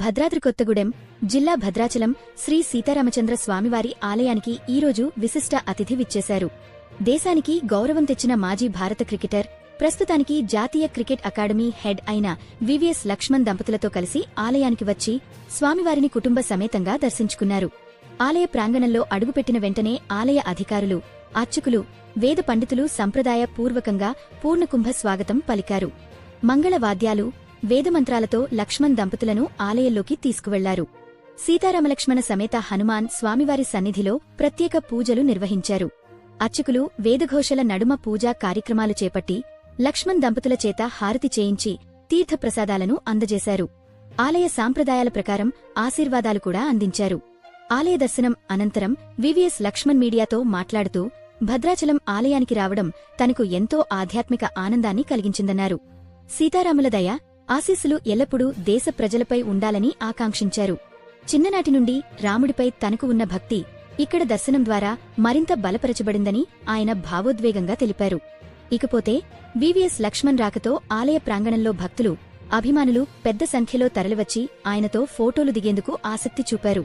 భద్రాద్రి కొత్తగూడెం జిల్లా భద్రాచలం శ్రీ సీతారామచంద్ర స్వామివారి ఆలయానికి ఈరోజు విశిష్ట అతిథి విచ్చేశారు. దేశానికి గౌరవం తెచ్చిన మాజీ భారత క్రికెటర్ ప్రస్తుతానికి జాతీయ క్రికెట్ అకాడమీ హెడ్ అయిన వివిఎస్ లక్ష్మణ్ దంపతులతో కలిసి ఆలయానికి వచ్చి స్వామివారిని కుటుంబ సమేతంగా దర్శించుకున్నారు. ఆలయ ప్రాంగణంలో అడుగుపెట్టిన వెంటనే ఆలయ అధికారులు అర్చకులు వేద పండితులు సంప్రదాయ పూర్వకంగా పూర్ణకుంభ స్వాగతం పలికారు. మంగళవాద్యాలు వేదమంత్రాలతో లక్ష్మణ్ దంపతులను ఆలయంలోకి తీసుకువెళ్ళారు. సీతారామలక్ష్మణ సమేత హనుమాన్ స్వామివారి సన్నిధిలో ప్రత్యేక పూజలు నిర్వహించారు. అర్చకులు వేదఘోషల నడుమ పూజా కార్యక్రమాలు చేపట్టి లక్ష్మణ్ దంపతుల చేత హారతి చేయించి తీర్థప్రసాదాలను అందజేశారు. ఆలయ సాంప్రదాయాల ప్రకారం ఆశీర్వాదాలు కూడా అందించారు. ఆలయ దర్శనం అనంతరం వివిఎస్ లక్ష్మణ్ మీడియాతో మాట్లాడుతూ భద్రాచలం ఆలయానికి రావడం తనకు ఎంతో ఆధ్యాత్మిక ఆనందాన్ని కలిగించిందన్నారు. సీతారాముల దయ ఆశీస్సులు ఎల్లప్పుడూ దేశ ప్రజలపై ఉండాలని ఆకాంక్షించారు. చిన్ననాటి నుండి రాముడిపై తనకు ఉన్న భక్తి ఇక్కడ దర్శనం ద్వారా మరింత బలపరచబడిందని ఆయన భావోద్వేగంగా తెలిపారు. ఇకపోతే వివిఎస్ లక్ష్మణ్ రాకతో ఆలయ ప్రాంగణంలో భక్తులు అభిమానులు పెద్ద సంఖ్యలో తరలివచ్చి ఆయనతో ఫోటోలు దిగేందుకు ఆసక్తి చూపారు.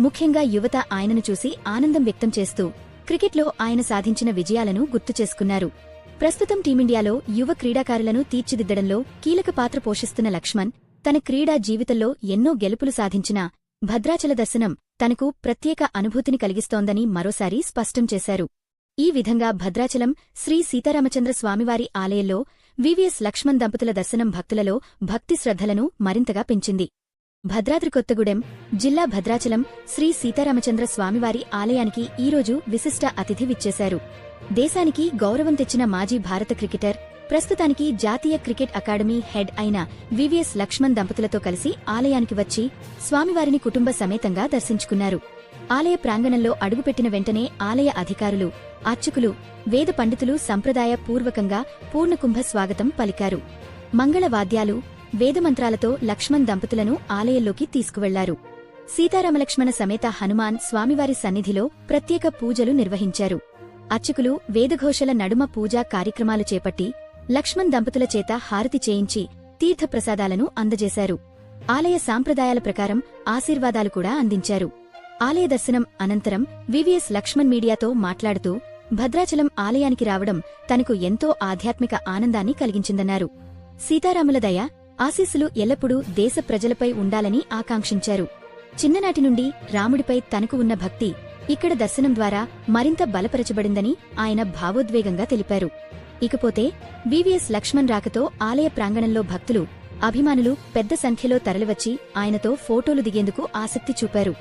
ముఖ్యంగా యువత ఆయనను చూసి ఆనందం వ్యక్తం చేస్తూ క్రికెట్లో ఆయన సాధించిన విజయాలను గుర్తు చేసుకున్నారు. ప్రస్తుతం టీమిండియాలో యువ క్రీడాకారులను తీర్చిదిద్దడంలో కీలక పాత్ర పోషిస్తున్న లక్ష్మణ్ తన క్రీడా జీవితంలో ఎన్నో గెలుపులు సాధించినా భద్రాచల దర్శనం తనకు ప్రత్యేక అనుభూతిని కలిగిస్తోందని మరోసారి స్పష్టం చేశారు. ఈ విధంగా భద్రాచలం శ్రీ సీతారామచంద్ర స్వామివారి ఆలయంలో వివిఎస్ లక్ష్మణ్ దంపతుల దర్శనం భక్తులలో భక్తి శ్రద్ధలను మరింతగా పెంచింది. భద్రాద్రి కొత్తగూడెం జిల్లా భద్రాచలం శ్రీ సీతారామచంద్ర స్వామివారి ఆలయానికి ఈరోజు విశిష్ట అతిథి విచ్చేశారు. దేశానికి గౌరవం తెచ్చిన మాజీ భారత క్రికెటర్ ప్రస్తుతానికి జాతీయ క్రికెట్ అకాడమీ హెడ్ అయిన వివిఎస్ లక్ష్మణ్ దంపతులతో కలిసి ఆలయానికి వచ్చి స్వామివారిని కుటుంబ సమేతంగా దర్శించుకున్నారు. ఆలయ ప్రాంగణంలో అడుగుపెట్టిన వెంటనే ఆలయ అధికారులు అర్చకులు వేద పండితులు సంప్రదాయ పూర్వకంగా పూర్ణకుంభ స్వాగతం పలికారు. మంగళవాద్యాలు వేదమంత్రాలతో లక్ష్మణ్ దంపతులను ఆలయంలోకి తీసుకువెళ్ళారు. సీతారామలక్ష్మణ సమేత హనుమాన్ స్వామివారి సన్నిధిలో ప్రత్యేక పూజలు నిర్వహించారు. అర్చకులు వేదఘోషల నడుమ పూజా కార్యక్రమాలు చేపట్టి లక్ష్మణ్ దంపతుల చేత హారతి చేయించి తీర్థప్రసాదాలను అందజేశారు. ఆలయ సాంప్రదాయాల ప్రకారం ఆశీర్వాదాలు కూడా అందించారు. ఆలయ దర్శనం అనంతరం వివిఎస్ లక్ష్మణ్ మీడియాతో మాట్లాడుతూ భద్రాచలం ఆలయానికి రావడం తనకు ఎంతో ఆధ్యాత్మిక ఆనందాన్ని కలిగించిందన్నారు. సీతారాముల దయ ఆశీస్సులు ఎల్లప్పుడూ దేశ ప్రజలపై ఉండాలని ఆకాంక్షించారు. చిన్ననాటి నుండి రాముడిపై తనకు ఉన్న భక్తి ఇక్కడ దర్శనం ద్వారా మరింత బలపరచబడిందని ఆయన భావోద్వేగంగా తెలిపారు. ఇకపోతే వివిఎస్ లక్ష్మణ్ రాకతో ఆలయ ప్రాంగణంలో భక్తులు అభిమానులు పెద్ద సంఖ్యలో తరలివచ్చి ఆయనతో ఫోటోలు దిగేందుకు ఆసక్తి చూపారు.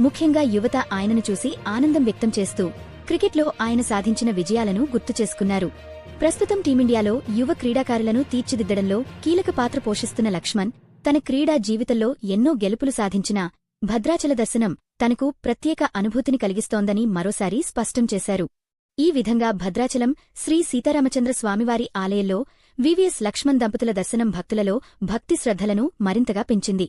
ముఖ్యంగా యువత ఆయనను చూసి ఆనందం వ్యక్తం చేస్తూ క్రికెట్లో ఆయన సాధించిన విజయాలను గుర్తు చేసుకున్నారు. ప్రస్తుతం టీమిండియాలో యువ క్రీడాకారులను తీర్చిదిద్దడంలో కీలక పాత్ర పోషిస్తున్న లక్ష్మణ్ తన క్రీడా జీవితంలో ఎన్నో గెలుపులు సాధించినా భద్రాచల దర్శనం తనకు ప్రత్యేక అనుభూతిని కలిగిస్తోందని మరోసారి స్పష్టం చేశారు. ఈ విధంగా భద్రాచలం శ్రీ సీతారామచంద్ర స్వామివారి ఆలయంలో వివిఎస్ లక్ష్మణ్ దంపతుల దర్శనం భక్తులలో భక్తి శ్రద్ధలను మరింతగా పెంచింది.